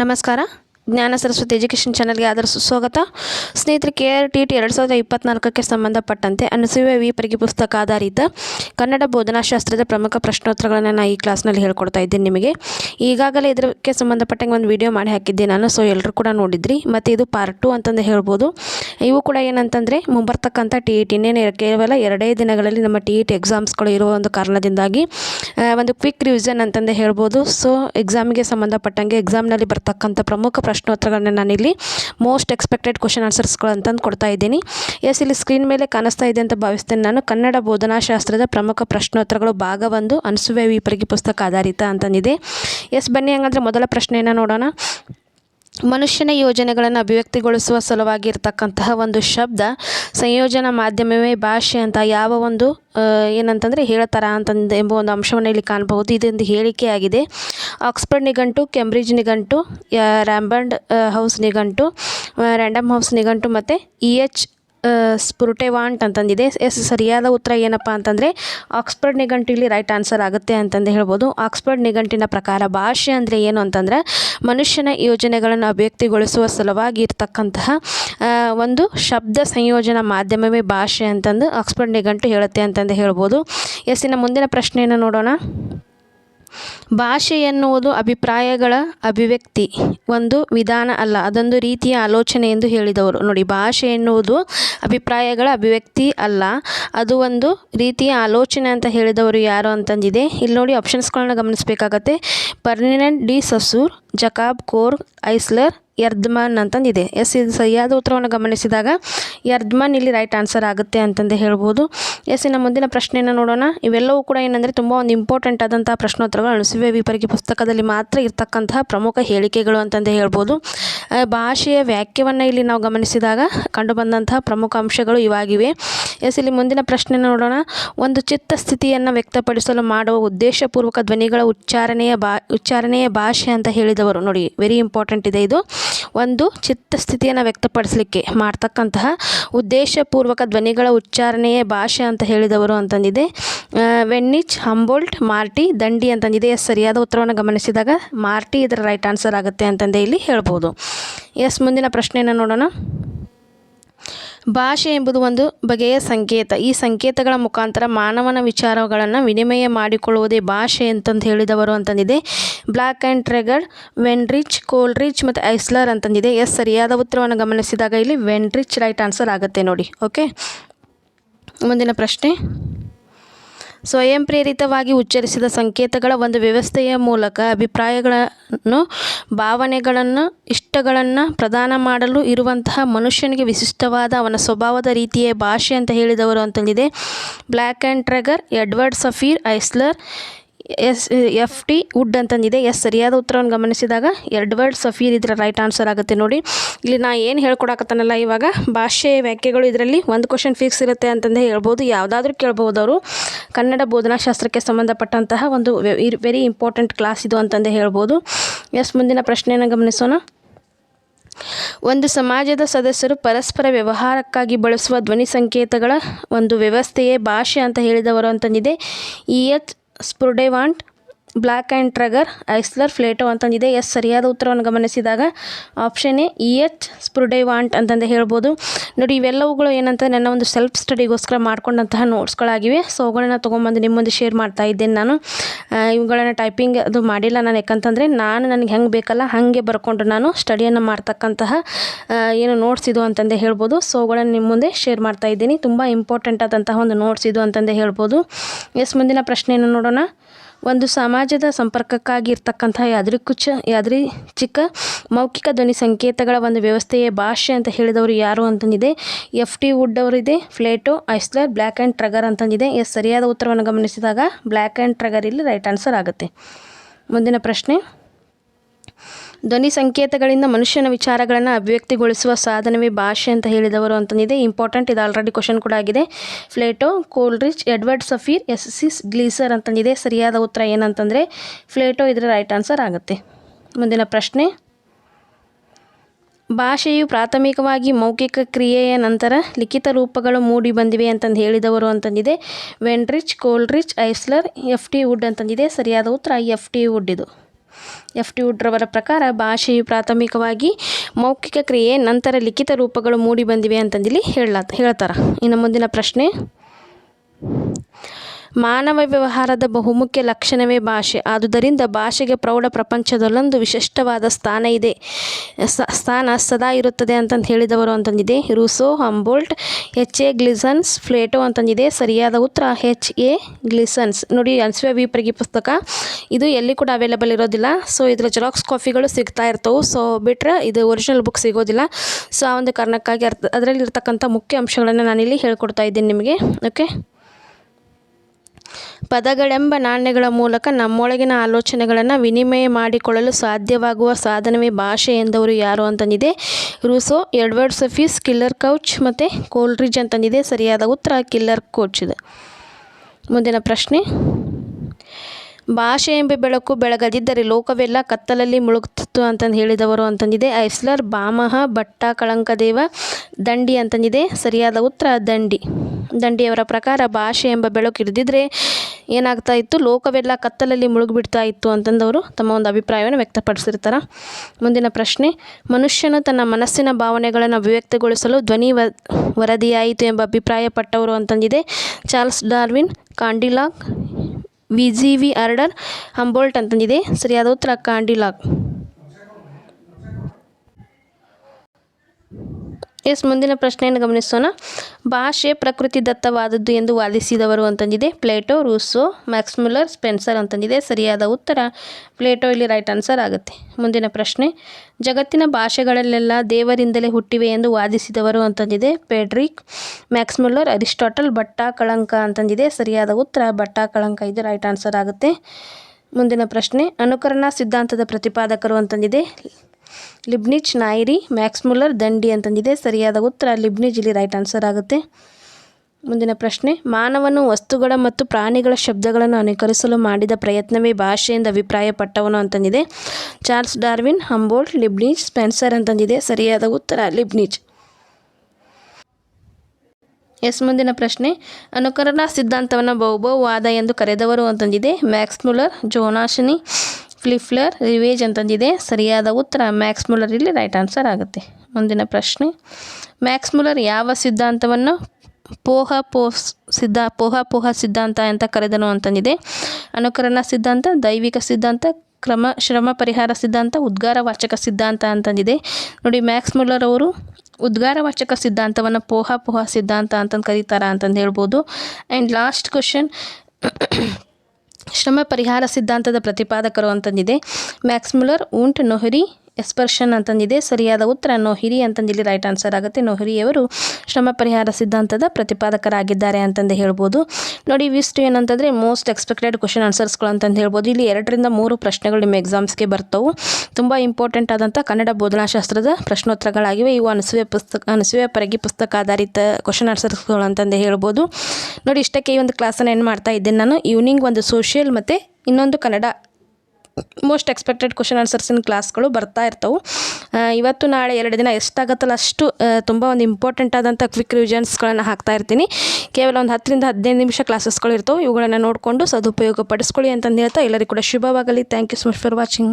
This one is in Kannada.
ನಮಸ್ಕಾರ. ಜ್ಞಾನ ಸರಸ್ವತಿ ಎಜುಕೇಷನ್ ಚಾನಲ್ಗೆ ಆದರ ಸುಸ್ವಾಗತ ಸ್ನೇಹಿತರೆ, ಕೆ ಆರ್ ಟಿ ಟಿ ಎರಡು ಸಾವಿರದ ಇಪ್ಪತ್ನಾಲ್ಕಕ್ಕೆ ಸಂಬಂಧಪಟ್ಟಂತೆ ಅನಸೂಯ ವಿ ಪರಿಗೆ ಪುಸ್ತಕ ಆಧಾರಿತ ಕನ್ನಡ ಬೋಧನಾಶಾಸ್ತ್ರದ ಪ್ರಮುಖ ಪ್ರಶ್ನೋತ್ತರಗಳನ್ನು ನಾನು ಈ ಕ್ಲಾಸ್ನಲ್ಲಿ ಹೇಳ್ಕೊಡ್ತಾ ಇದ್ದೀನಿ ನಿಮಗೆ. ಈಗಾಗಲೇ ಇದಕ್ಕೆ ಸಂಬಂಧಪಟ್ಟಂಗೆ ಒಂದು ವಿಡಿಯೋ ಮಾಡಿ ಹಾಕಿದ್ದೆ ನಾನು ಸೊ ಎಲ್ಲರೂ ಕೂಡ ನೋಡಿದ್ರಿ. ಮತ್ತು ಇದು ಪಾರ್ಟ್ ಟು ಅಂತಂದು ಹೇಳ್ಬೋದು. ಇವು ಕೂಡ ಏನಂತಂದರೆ ಮುಂಬರ್ತಕ್ಕಂಥ ಟಿ ಇ ಇನ್ನೇನು ಕೇವಲ ಎರಡೇ ದಿನಗಳಲ್ಲಿ ನಮ್ಮ ಟಿ ಇ ಟಿ ಎಕ್ಸಾಮ್ಸ್ಗಳು ಇರುವ ಒಂದು ಕಾರಣದಿಂದಾಗಿ ಒಂದು ಕ್ವಿಕ್ ರಿವಿಷನ್ ಅಂತಂದೇ ಹೇಳ್ಬೋದು. ಸೊ ಎಕ್ಸಾಮಿಗೆ ಸಂಬಂಧಪಟ್ಟಂಗೆ ಎಕ್ಸಾಮ್ನಲ್ಲಿ ಬರ್ತಕ್ಕಂಥ ಪ್ರಮುಖ ಪ್ರಶ್ನೋತ್ತರಗಳನ್ನ ನಾನಿಲ್ಲಿ ಮೋಸ್ಟ್ ಎಕ್ಸ್ಪೆಕ್ಟೆಡ್ ಕ್ವಶನ್ ಆನ್ಸರ್ಸ್ಗಳು ಅಂತಂದು ಕೊಡ್ತಾ ಇದ್ದೀನಿ. ಎಸ್ ಇಲ್ಲಿ ಸ್ಕ್ರೀನ್ ಮೇಲೆ ಕಾಣಿಸ್ತಾ ಇದೆ ಅಂತ ಭಾವಿಸ್ತೇನೆ ನಾನು. ಕನ್ನಡ ಬೋಧನಾಶಾಸ್ತ್ರದ ಪ್ರಮುಖ ಪ್ರಶ್ನೋತ್ತರಗಳು ಭಾಗ ಒಂದು, ಅನಸುವೆ ವಿಪರಿಗೆ ಪುಸ್ತಕ ಆಧಾರಿತ ಅಂತಂದಿದೆ. ಎಸ್ ಬನ್ನಿ ಹಂಗಂದ್ರೆ ಮೊದಲ ಪ್ರಶ್ನೆಯನ್ನು ನೋಡೋಣ. ಮನುಷ್ಯನ ಯೋಜನೆಗಳನ್ನು ಅಭಿವ್ಯಕ್ತಿಗೊಳಿಸುವ ಸಲುವಾಗಿ ಇರತಕ್ಕಂತಹ ಒಂದು ಶಬ್ದ ಸಂಯೋಜನಾ ಮಾಧ್ಯಮವೇ ಭಾಷೆ ಅಂತ ಯಾವ ಒಂದು ಏನಂತಂದರೆ ಹೇಳ್ತಾರ ಅಂತಂದು ಎಂಬ ಒಂದು ಅಂಶವನ್ನು ಇಲ್ಲಿ ಕಾಣಬಹುದು. ಇದೊಂದು ಹೇಳಿಕೆಯಾಗಿದೆ ಆಕ್ಸ್ಫರ್ಡ್ ನಿಘಂಟು ಕೆಂಬ್ರಿಡ್ಜ್ ನಿಘಂಟು ರ್ಯಾಂಬರ್ಡ್ ಹೌಸ್ ನಿಘಂಟು ರ್ಯಾಂಡಮ್ ಹೌಸ್ ನಿಘಂಟು ಮತ್ತು ಇ ಎಚ್ ಸ್ಪುರುಟೆವಾಂಟ್ ಅಂತಂದಿದೆ. ಎಸ್, ಸರಿಯಾದ ಉತ್ತರ ಏನಪ್ಪ ಅಂತಂದರೆ, ಆಕ್ಸ್ಫರ್ಡ್ ನಿಘಂಟು ಇಲ್ಲಿ ರೈಟ್ ಆನ್ಸರ್ ಆಗುತ್ತೆ ಅಂತಂದು ಹೇಳ್ಬೋದು. ಆಕ್ಸ್ಫರ್ಡ್ ನಿಘಂಟಿನ ಪ್ರಕಾರ ಭಾಷೆ ಅಂದರೆ ಏನು ಅಂತಂದರೆ, ಮನುಷ್ಯನ ಯೋಜನೆಗಳನ್ನು ಅಭಿವ್ಯಕ್ತಿಗೊಳಿಸುವ ಸಲುವಾಗಿ ಇರ್ತಕ್ಕಂತಹ ಒಂದು ಶಬ್ದ ಸಂಯೋಜನಾ ಮಾಧ್ಯಮವೇ ಭಾಷೆ ಅಂತಂದು ಆಕ್ಸ್ಫರ್ಡ್ ನಿಘಂಟು ಹೇಳುತ್ತೆ ಅಂತಂದು ಹೇಳ್ಬೋದು. ಎಸ್ಸಿನ ಮುಂದಿನ ಪ್ರಶ್ನೆಯನ್ನು ನೋಡೋಣ. ಭಾಷೆ ಎನ್ನುವುದು ಅಭಿಪ್ರಾಯಗಳ ಅಭಿವ್ಯಕ್ತಿ, ಒಂದು ವಿಧಾನ ಅಲ್ಲ, ಅದೊಂದು ರೀತಿಯ ಆಲೋಚನೆ ಎಂದು ಹೇಳಿದವರು. ನೋಡಿ, ಭಾಷೆ ಎನ್ನುವುದು ಅಭಿಪ್ರಾಯಗಳ ಅಭಿವ್ಯಕ್ತಿ ಅಲ್ಲ, ಅದು ಒಂದು ರೀತಿಯ ಆಲೋಚನೆ ಅಂತ ಹೇಳಿದವರು ಯಾರು ಅಂತಂದಿದೆ. ಇಲ್ಲಿ ನೋಡಿ ಆಪ್ಷನ್ಸ್ಗಳನ್ನ ಗಮನಿಸಬೇಕಾಗತ್ತೆ. ಪರ್ನಿನೆಂಟ್ ಡಿ ಸಸೂರ್ ಜಕಾಬ್ ಕೋರ್ ಐಸ್ಲರ್ ಯರ್ದ್ಮನ್ ಅಂತಂದಿದೆ. ಎಸ್, ಇದು ಸರಿಯಾದ ಉತ್ತರವನ್ನು ಗಮನಿಸಿದಾಗ ಯರ್ದ್ಮನ್ ಇಲ್ಲಿ ರೈಟ್ ಆನ್ಸರ್ ಆಗುತ್ತೆ ಅಂತಂದು ಹೇಳ್ಬೋದು. ಎಸ್, ಇನ್ನು ಮುಂದಿನ ಪ್ರಶ್ನೆಯನ್ನು ನೋಡೋಣ. ಇವೆಲ್ಲವೂ ಕೂಡ ಏನಂದರೆ ತುಂಬ ಒಂದು ಇಂಪಾರ್ಟೆಂಟ್ ಆದಂತಹ ಪ್ರಶ್ನೋತ್ತರಗಳು ಅಣಸುವೆ ವಿಪರಿಗೆ ಪುಸ್ತಕದಲ್ಲಿ ಮಾತ್ರ ಇರ್ತಕ್ಕಂತಹ ಪ್ರಮುಖ ಹೇಳಿಕೆಗಳು ಅಂತಂದು ಹೇಳ್ಬೋದು. ಭಾಷೆಯ ವ್ಯಾಖ್ಯವನ್ನು ಇಲ್ಲಿ ನಾವು ಗಮನಿಸಿದಾಗ ಕಂಡುಬಂದಂತಹ ಪ್ರಮುಖ ಅಂಶಗಳು ಇವಾಗಿವೆ. ಎಸ್, ಇಲ್ಲಿ ಮುಂದಿನ ಪ್ರಶ್ನೆ ನೋಡೋಣ. ಒಂದು ಚಿತ್ತ ಸ್ಥಿತಿಯನ್ನು ವ್ಯಕ್ತಪಡಿಸಲು ಮಾಡುವ ಉದ್ದೇಶಪೂರ್ವಕ ಧ್ವನಿಗಳ ಉಚ್ಚಾರಣೆಯ ಬಾ, ಉಚ್ಚಾರಣೆಯ ಭಾಷೆ ಅಂತ ಹೇಳಿದವರು. ನೋಡಿ ವೆರಿ ಇಂಪಾರ್ಟೆಂಟ್ ಇದೆ ಇದು. ಒಂದು ಚಿತ್ತ ಸ್ಥಿತಿಯನ್ನು ವ್ಯಕ್ತಪಡಿಸಲಿಕ್ಕೆ ಮಾಡ್ತಕ್ಕಂತಹ ಉದ್ದೇಶಪೂರ್ವಕ ಧ್ವನಿಗಳ ಉಚ್ಚಾರಣೆಯೇ ಭಾಷೆ ಅಂತ ಹೇಳಿದವರು ಅಂತಂದಿದೆ. ವೆನ್ನಿಚ್, ಹಂಬೋಲ್ಟ್, ಮಾರ್ಟಿ, ದಂಡಿ ಅಂತಂದಿದೆ. ಎಸ್, ಸರಿಯಾದ ಉತ್ತರವನ್ನು ಗಮನಿಸಿದಾಗ ಮಾರ್ಟಿ ಇದರ ರೈಟ್ ಆನ್ಸರ್ ಆಗುತ್ತೆ ಅಂತಂದೇ ಇಲ್ಲಿ ಹೇಳ್ಬೋದು. ಎಸ್, ಮುಂದಿನ ಪ್ರಶ್ನೆಯನ್ನು ನೋಡೋಣ. ಭಾಷೆ ಎಂಬುದು ಒಂದು ಬಗೆಯ ಸಂಕೇತ. ಈ ಸಂಕೇತಗಳ ಮುಖಾಂತರ ಮಾನವನ ವಿಚಾರಗಳನ್ನು ವಿನಿಮಯ ಮಾಡಿಕೊಳ್ಳುವುದೇ ಭಾಷೆ ಅಂತಂದು ಹೇಳಿದವರು ಅಂತಂದಿದೆ. ಬ್ಲ್ಯಾಕ್ ಆ್ಯಂಡ್ ಟ್ರೆಗರ್, ವೆನ್ರಿಚ್, ಕೋಲ್ರಿಚ್ ಮತ್ತು ಐಸ್ಲರ್ ಅಂತಂದಿದೆ. ಎಸ್, ಸರಿಯಾದ ಉತ್ತರವನ್ನು ಗಮನಿಸಿದಾಗ ಇಲ್ಲಿ ವೆನ್ರಿಚ್ ರೈಟ್ ಆನ್ಸರ್ ಆಗುತ್ತೆ ನೋಡಿ, ಓಕೆ? ಮುಂದಿನ ಪ್ರಶ್ನೆ. ಸ್ವಯಂ ಪ್ರೇರಿತವಾಗಿ ಉಚ್ಚರಿಸಿದ ಸಂಕೇತಗಳ ಒಂದು ವ್ಯವಸ್ಥೆಯ ಮೂಲಕ ಅಭಿಪ್ರಾಯಗಳನ್ನು, ಭಾವನೆಗಳನ್ನು ಇಷ್ಟಗಳನ್ನು ಪ್ರದಾನ ಮಾಡಲು ಇರುವಂತಹ ಮನುಷ್ಯನಿಗೆ ವಿಶಿಷ್ಟವಾದ ಅವನ ಸ್ವಭಾವದ ರೀತಿಯ ಭಾಷೆ ಅಂತ ಹೇಳಿದವರು ಅಂತಂದಿದೆ Bloch and Trager, Edward Sapir, Eisler, yes, F T Wood ಅಂತಂದಿದೆ yes, ಸರಿಯಾದ ಉತ್ತರವನ್ನು ಗಮನಿಸಿದಾಗ ಎಡ್ವರ್ಡ್ ಸಫೀರ್ ಇದರ ರೈಟ್ ಆನ್ಸರ್ ಆಗುತ್ತೆ ನೋಡಿ. ಇಲ್ಲಿ ನಾ ಏನು ಹೇಳ್ಕೊಡಕತ್ತಾನಲ್ಲ ಇವಾಗ, ಭಾಷೆ ವ್ಯಾಖ್ಯೆಗಳು ಇದರಲ್ಲಿ ಒಂದು ಕ್ವಶನ್ ಫಿಕ್ಸ್ ಇರುತ್ತೆ ಅಂತಂದೇ ಹೇಳ್ಬೋದು. ಯಾವುದಾದ್ರೂ ಕೇಳ್ಬೋದು ಅವರು. ಕನ್ನಡ ಬೋಧನಾಶಾಸ್ತ್ರಕ್ಕೆ ಸಂಬಂಧಪಟ್ಟಂತಹ ಒಂದು ವೆರಿ ಇಂಪಾರ್ಟೆಂಟ್ ಕ್ಲಾಸ್ ಇದು ಅಂತಂದೇ ಹೇಳ್ಬೋದು. ಎಸ್, ಮುಂದಿನ ಪ್ರಶ್ನೆಯನ್ನು ಗಮನಿಸೋಣ. ಒಂದು ಸಮಾಜದ ಸದಸ್ಯರು ಪರಸ್ಪರ ವ್ಯವಹಾರಕ್ಕಾಗಿ ಬಳಸುವ ಧ್ವನಿ ಸಂಕೇತಗಳ ಒಂದು ವ್ಯವಸ್ಥೆಯೇ ಭಾಷೆ ಅಂತ ಹೇಳಿದವರು ಅಂತಂದಿದೆ. E H Sturtevant Bloch and Trager Eisler Plato ಅಂತಂದಿದೆ. Yes, ಸರಿಯಾದ ಉತ್ತರವನ್ನು ಗಮನಿಸಿದಾಗ option A E H Sturtevant ಅಂತಂದು ಹೇಳ್ಬೋದು. ನೋಡಿ, ಇವೆಲ್ಲವುಗಳು ಏನಂತ ನನ್ನ ಒಂದು ಸೆಲ್ಫ್ ಸ್ಟಡಿಗೋಸ್ಕರ ಮಾಡ್ಕೊಂಡಂತಹ ನೋಟ್ಸ್ಗಳಾಗಿವೆ ಸೊ ಅವುಗಳನ್ನ ತೊಗೊಂಬಂದು ನಿಮ್ಮ ಮುಂದೆ ಶೇರ್ ಮಾಡ್ತಾ ಇದ್ದೇನೆ ನಾನು. ಇವುಗಳನ್ನು ಟೈಪಿಂಗ್ ಅದು ಮಾಡಿಲ್ಲ ನಾನು. ಯಾಕಂತಂದರೆ ನಾನು ನನಗೆ ಹೆಂಗೆ ಬೇಕಲ್ಲ, ಹಾಗೆ ಬರ್ಕೊಂಡು ನಾನು ಸ್ಟಡಿಯನ್ನು ಮಾಡ್ತಕ್ಕಂತಹ ಏನು ನೋಟ್ಸ್ ಇದು ಅಂತಂದೇ ಹೇಳ್ಬೋದು. ಸೊ ಅವುಗಳನ್ನು ನಿಮ್ಮ ಮುಂದೆ ಶೇರ್ ಮಾಡ್ತಾ ಇದ್ದೀನಿ. ತುಂಬ ಇಂಪಾರ್ಟೆಂಟ್ ಆದಂತಹ ಒಂದು ನೋಟ್ಸ್ ಇದು ಅಂತಂದೇ ಹೇಳ್ಬೋದು. ಎಸ್, ಮುಂದಿನ ಪ್ರಶ್ನೆಯನ್ನು ನೋಡೋಣ. ಒಂದು ಸಮಾಜದ ಸಂಪರ್ಕಕ್ಕಾಗಿ ಇರ್ತಕ್ಕಂಥ ಯಾದ್ರಿ ಚಿಕ್ಕ ಮೌಖಿಕ ಧ್ವನಿ ಸಂಕೇತಗಳ ಒಂದು ವ್ಯವಸ್ಥೆಯ ಭಾಷೆ ಅಂತ ಹೇಳಿದವರು ಯಾರು ಅಂತಂದಿದೆ? F T Wood ಅವರಿದೆ Plato Eisler Bloch and Trager ಅಂತಂದಿದೆ. Yes, ಸರಿಯಾದ ಉತ್ತರವನ್ನು ಗಮನಿಸಿದಾಗ ಬ್ಲ್ಯಾಕ್ ಆ್ಯಂಡ್ ಟ್ರಗರ್ ಇಲ್ಲಿ ರೈಟ್ ಆನ್ಸರ್ ಆಗುತ್ತೆ. ಮುಂದಿನ ಪ್ರಶ್ನೆ. ಧ್ವನಿ ಸಂಕೇತಗಳಿಂದ ಮನುಷ್ಯನ ವಿಚಾರಗಳನ್ನು ಅಭಿವ್ಯಕ್ತಿಗೊಳಿಸುವ ಸಾಧನವೇ ಭಾಷೆ ಅಂತ ಹೇಳಿದವರು ಅಂತಂದಿದೆ ಇಂಪಾರ್ಟೆಂಟ್ ಇದು ಆಲ್ರೆಡಿ ಕ್ವಶನ್ ಕೂಡ ಆಗಿದೆ. ಫ್ಲೇಟೋ ಕೋಲ್ರಿಚ್ ಎಡ್ವರ್ಡ್ ಸಫೀರ್ ಎಸ್ ಸಿಸ್ ಗ್ಲೀಸರ್ ಅಂತಂದಿದೆ ಸರಿಯಾದ ಉತ್ತರ ಏನಂತಂದರೆ ಫ್ಲೇಟೋ ಇದರ ರೈಟ್ ಆನ್ಸರ್ ಆಗುತ್ತೆ. ಮುಂದಿನ ಪ್ರಶ್ನೆ. ಭಾಷೆಯು ಪ್ರಾಥಮಿಕವಾಗಿ ಮೌಖಿಕ ಕ್ರಿಯೆಯ ನಂತರ ಲಿಖಿತ ರೂಪಗಳು ಮೂಡಿ ಬಂದಿವೆ ಅಂತಂದು ಹೇಳಿದವರು ಅಂತಂದಿದೆ ವೆಂಡ್ರಿಚ್ Coleridge Eisler F T Wood ಅಂತಂದಿದೆ ಸರಿಯಾದ ಉತ್ತರ ಎಫ್ ಟಿ ವುಡ್ ಇದು. ಎಫ್ ಟಿ ವುಡ್ರವರ ಪ್ರಕಾರ ಭಾಷೆಯು ಪ್ರಾಥಮಿಕವಾಗಿ ಮೌಖಿಕ ಕ್ರಿಯೆ, ನಂತರ ಲಿಖಿತ ರೂಪಗಳು ಮೂಡಿ ಬಂದಿವೆ ಅಂತಂದಿಲ್ಲಿ ಹೇಳ ಹೇಳ್ತಾರೆ. ಇನ್ನು ಮುಂದಿನ ಪ್ರಶ್ನೆ. ಮಾನವ ವ್ಯವಹಾರದ ಬಹುಮುಖ್ಯ ಲಕ್ಷಣವೇ ಭಾಷೆ. ಆದುದರಿಂದ ಭಾಷೆಗೆ ಪ್ರೌಢ ಪ್ರಪಂಚದಲ್ಲೊಂದು ವಿಶಿಷ್ಟವಾದ ಸ್ಥಾನ ಇದೆ. ಸ್ಥಾನ ಸದಾ ಇರುತ್ತದೆ ಅಂತಂದು ಹೇಳಿದವರು ಅಂತಂದಿದೆ. Rousseau, Humboldt, H A Gleasons, Plato ಅಂತಂದಿದೆ. ಸರಿಯಾದ ಉತ್ತರ ಹೆಚ್ ಎ ಗ್ಲಿಸನ್ಸ್. ನೋಡಿ, ಅನ್ಸ್ವೆ ವಿ ಪ್ರಗಿ ಪುಸ್ತಕ. ಇದು ಎಲ್ಲಿ ಕೂಡ ಅವೈಲೇಬಲ್ ಇರೋದಿಲ್ಲ. ಸೊ ಇದರ ಜೆರಾಕ್ಸ್ ಕಾಫಿಗಳು ಸಿಗ್ತಾ ಇರ್ತವೆ. ಸೊ ಬಿಟ್ರೆ ಇದು ಒರಿಜಿನಲ್ ಬುಕ್ ಸಿಗೋದಿಲ್ಲ. ಸೊ ಆ ಒಂದು ಕಾರಣಕ್ಕಾಗಿ ಅರ್ಥ, ಅದರಲ್ಲಿರ್ತಕ್ಕಂಥ ಮುಖ್ಯ ಅಂಶಗಳನ್ನು ನಾನಿಲ್ಲಿ ಹೇಳ್ಕೊಡ್ತಾ ಇದ್ದೀನಿ ನಿಮಗೆ. ಓಕೆ ಪದಗಳೆಂಬ ನಾಣ್ಯಗಳ ಮೂಲಕ ನಮ್ಮೊಳಗಿನ ಆಲೋಚನೆಗಳನ್ನು ವಿನಿಮಯ ಮಾಡಿಕೊಳ್ಳಲು ಸಾಧ್ಯವಾಗುವ ಸಾಧನವೇ ಭಾಷೆ ಎಂದವರು ಯಾರು ಅಂತಂದಿದೆ. ರೂಸೋ ಎಡ್ವರ್ಡ್ ಸಫೀಸ್ ಕಿಲ್ಲರ್ ಕೌಚ್ ಮತ್ತು ಕೋಲ್ರಿಜ್ ಅಂತಂದಿದೆ. ಸರಿಯಾದ ಉತ್ತರ ಕಿಲ್ಲರ್ ಕೋಚ್ ಇದೆ. ಮುಂದಿನ ಪ್ರಶ್ನೆ. ಭಾಷೆ ಎಂಬ ಬೆಳಕು ಬೆಳಗದಿದ್ದರೆ ಲೋಕವೆಲ್ಲ ಕತ್ತಲಲ್ಲಿ ಮುಳುಗುತ್ತಿತ್ತು ಅಂತಂದು ಹೇಳಿದವರು ಅಂತಂದಿದೆ. ಐಸ್ಲರ್, ಬಾಮಹ, ಭಟ್ಟ, ಕಳಂಕದೇವ, ದಂಡಿ ಅಂತಂದಿದೆ. ಸರಿಯಾದ ಉತ್ತರ ದಂಡಿ. ದಂಡಿಯವರ ಪ್ರಕಾರ ಭಾಷೆ ಎಂಬ ಬೆಳಕು ಇರದಿದ್ದರೆ ಏನಾಗ್ತಾ ಇತ್ತು? ಲೋಕವೆಲ್ಲ ಕತ್ತಲಲ್ಲಿ ಮುಳುಗಿಬಿಡ್ತಾ ಇತ್ತು ಅಂತಂದವರು ತಮ್ಮ ಒಂದು ಅಭಿಪ್ರಾಯವನ್ನು ವ್ಯಕ್ತಪಡಿಸಿರ್ತಾರೆ. ಮುಂದಿನ ಪ್ರಶ್ನೆ, ಮನುಷ್ಯನು ತನ್ನ ಮನಸ್ಸಿನ ಭಾವನೆಗಳನ್ನು ಅಭಿವ್ಯಕ್ತಗೊಳಿಸಲು ಧ್ವನಿ ವರದಿಯಾಯಿತು ಎಂಬ ಅಭಿಪ್ರಾಯಪಟ್ಟವರು ಅಂತಂದಿದೆ. Charles Darwin Condillac V G V Herder Humboldt ಅಂತಂದಿದೆ. ಸರಿಯಾದ ಉತ್ತರ ಕಾಂಡಿಲಾಗ್ ಎಸ್, ಮುಂದಿನ ಪ್ರಶ್ನೆಯನ್ನು ಗಮನಿಸೋಣ. ಭಾಷೆ ಪ್ರಕೃತಿ ದತ್ತವಾದದ್ದು ಎಂದು ವಾದಿಸಿದವರು ಅಂತಂದಿದೆ. Plato, Rousseau Max Muller Spencer ಅಂತಂದಿದೆ. ಸರಿಯಾದ ಉತ್ತರ, ಪ್ಲೇಟೋ ಇಲ್ಲಿ ರೈಟ್ ಆನ್ಸರ್ ಆಗುತ್ತೆ. ಮುಂದಿನ ಪ್ರಶ್ನೆ, ಜಗತ್ತಿನ ಭಾಷೆಗಳಲ್ಲೆಲ್ಲ ದೇವರಿಂದಲೇ ಹುಟ್ಟಿವೆ ಎಂದು ವಾದಿಸಿದವರು ಅಂತಂದಿದೆ. ಪೆಡ್ರಿಕ್ ಮ್ಯಾಕ್ಸ್ಮುಲ್ಲರ್ ಅರಿಸ್ಟಾಟಲ್ ಭಟ್ಟ ಕಳಂಕ ಅಂತಂದಿದೆ. ಸರಿಯಾದ ಉತ್ತರ ಭಟ್ಟ ಕಳಂಕ. ಇದು ರೈಟ್ ಆನ್ಸರ್ ಆಗುತ್ತೆ. ಮುಂದಿನ ಪ್ರಶ್ನೆ, ಅನುಕರಣಾ ಸಿದ್ಧಾಂತದ ಪ್ರತಿಪಾದಕರು ಅಂತಂದಿದೆ. ಲಿಬ್ನಿಚ್ ನಾಯಿರಿ ಮ್ಯಾಕ್ಸ್ಮುಲ್ಲರ್ ದಂಡಿ ಅಂತಂದಿದೆ. ಸರಿಯಾದ ಉತ್ತರ ಲಿಬ್ನಿಜ್ ಇಲ್ಲಿ ರೈಟ್ ಆನ್ಸರ್ ಆಗುತ್ತೆ. ಮುಂದಿನ ಪ್ರಶ್ನೆ, ಮಾನವನು ವಸ್ತುಗಳ ಮತ್ತು ಪ್ರಾಣಿಗಳ ಶಬ್ದಗಳನ್ನು ಅನುಕರಿಸಲು ಮಾಡಿದ ಪ್ರಯತ್ನವೇ ಭಾಷೆಯಿಂದ ಅಭಿಪ್ರಾಯಪಟ್ಟವನು ಅಂತಂದಿದೆ. Charles Darwin, Humboldt, Leibniz, Spencer ಅಂತಂದಿದೆ. ಸರಿಯಾದ ಉತ್ತರ ಲಿಬ್ನಿಜ್. ಎಸ್, ಮುಂದಿನ ಪ್ರಶ್ನೆ, ಅನುಕರಣಾ ಸಿದ್ಧಾಂತವನ್ನು ಬಹುಬಹುವಾದ ಎಂದು ಕರೆದವರು ಅಂತಂದಿದೆ. ಮ್ಯಾಕ್ಸ್ಮುಲರ್ ಜೋನಾಶನಿ ಫ್ಲಿಫ್ಲರ್, ರಿವೇಜ್ ಅಂತಂದಿದೆ ಸರಿಯಾದ ಉತ್ತರ ಮ್ಯಾಕ್ಸ್ ಮುಲರ್ ಇಲ್ಲಿ ರೈಟ್ ಆನ್ಸರ್ ಆಗುತ್ತೆ. ಮುಂದಿನ ಪ್ರಶ್ನೆ. ಮ್ಯಾಕ್ಸ್ ಮುಲರ್ ಯಾವ ಸಿದ್ಧಾಂತವನ್ನು ಪೋಹ ಪೋಸ್ ಸಿದ್ಧ ಪೋಹ ಪೋಹ ಸಿದ್ಧಾಂತ ಅಂತ ಕರೆದನು ಅಂತಂದಿದೆ. ಅನುಕರಣ ಸಿದ್ಧಾಂತ, ದೈವಿಕ ಸಿದ್ಧಾಂತ, ಕ್ರಮ ಶ್ರಮ ಪರಿಹಾರ ಸಿದ್ಧಾಂತ, ಉದ್ಗಾರ ವಾಚಕ ಸಿದ್ಧಾಂತ ಅಂತಂದಿದೆ. ನೋಡಿ ಮ್ಯಾಕ್ಸ್ ಮುಲ್ಲರ್ ಅವರು ಉದ್ಗಾರವಾಚಕ ಸಿದ್ಧಾಂತವನ್ನು ಪೋಹ ಪೋಹ ಸಿದ್ಧಾಂತ ಅಂತಂದು ಕರೀತಾರ ಅಂತಂದು ಹೇಳ್ಬೋದು. ಆ್ಯಂಡ್ ಲಾಸ್ಟ್ ಕ್ವಶನ್ ಶ್ರಮ ಪರಿಹಾರ ಸಿದ್ಧಾಂತದ ಪ್ರತಿಪಾದಕರು ಅಂತಂದಿದೆ. ಮ್ಯಾಕ್ಸ್ಮುಲರ್ ಉಂಟ್ ನೊಹರಿ ಎಸ್ಪರ್ಷನ್ ಅಂತಂದಿದೆ, ಸರಿಯಾದ ಉತ್ತರ ನೋಹಿರಿ ಅಂತಂದಿಲ್ಲಿ ರೈಟ್ ಆನ್ಸರ್ ಆಗುತ್ತೆ. ನೋಹಿರಿಯವರು ಶ್ರಮ ಪರಿಹಾರ ಸಿದ್ಧಾಂತದ ಪ್ರತಿಪಾದಕರಾಗಿದ್ದಾರೆ ಅಂತಂದು ಹೇಳ್ಬೋದು. ನೋಡಿ ವಿಸ್ಟ್ ಏನಂತಂದರೆ ಮೋಸ್ಟ್ ಎಕ್ಸ್ಪೆಕ್ಟೆಡ್ ಕ್ವಶನ್ ಆನ್ಸರ್ಸ್ಗಳು ಅಂತಂದು ಹೇಳ್ಬೋದು. ಇಲ್ಲಿ ಎರಡರಿಂದ ಮೂರು ಪ್ರಶ್ನೆಗಳು ನಿಮ್ಮ ಎಕ್ಸಾಮ್ಸ್ಗೆ ಬರ್ತವೆ. ತುಂಬ ಇಂಪಾರ್ಟೆಂಟ್ ಆದಂಥ ಕನ್ನಡ ಬೋಧನಾಶಾಸ್ತ್ರದ ಪ್ರಶ್ನೋತ್ತರಗಳಾಗಿವೆ. ಇವು ಅನಸುವೆ ಪುಸ್ತಕ ಅನಸುವೆ ಪರಗಿ ಪುಸ್ತಕ ಆಧಾರಿತ ಕ್ವಶನ್ ಆನ್ಸರ್ಸ್ಗಳು ಅಂತಂದು ಹೇಳ್ಬೋದು. ನೋಡಿ, ಇಷ್ಟಕ್ಕೆ ಈ ಒಂದು ಕ್ಲಾಸನ್ನು ಏನು ಮಾಡ್ತಾ ಇದ್ದೇನೆ ನಾನು. ಈವ್ನಿಂಗ್ ಒಂದು ಸೋಷಿಯಲ್ ಮತ್ತು ಇನ್ನೊಂದು ಕನ್ನಡ ಮೋಸ್ಟ್ ಎಕ್ಸ್ಪೆಕ್ಟೆಡ್ ಕ್ವಶನ್ ಆನ್ಸರ್ಸಿನ ಕ್ಲಾಸ್ಗಳು ಬರ್ತಾ ಇರ್ತವೆ. ಇವತ್ತು ನಾಳೆ ಎರಡು ದಿನ ಎಷ್ಟಾಗತ್ತಲ್ಲ ಅಷ್ಟು ತುಂಬ ಒಂದು ಇಂಪಾರ್ಟೆಂಟ್ ಆದಂಥ ಕ್ವಿಕ್ ರಿವಿಷನ್ಸ್ಗಳನ್ನು ಹಾಕ್ತಾ ಇರ್ತೀನಿ. ಕೇವಲ ಒಂದು ಹತ್ತರಿಂದ ಹದಿನೈದು ನಿಮಿಷ ಕ್ಲಾಸಸ್ಗಳು ಇರ್ತವೆ. ಇವುಗಳನ್ನು ನೋಡಿಕೊಂಡು ಸದುಪಯೋಗ ಪಡಿಸ್ಕೊಳ್ಳಿ ಅಂತಂದು ಹೇಳ್ತಾ ಎಲ್ಲರಿಗೂ ಕೂಡ ಶುಭವಾಗಲಿ. Thank you so much for watching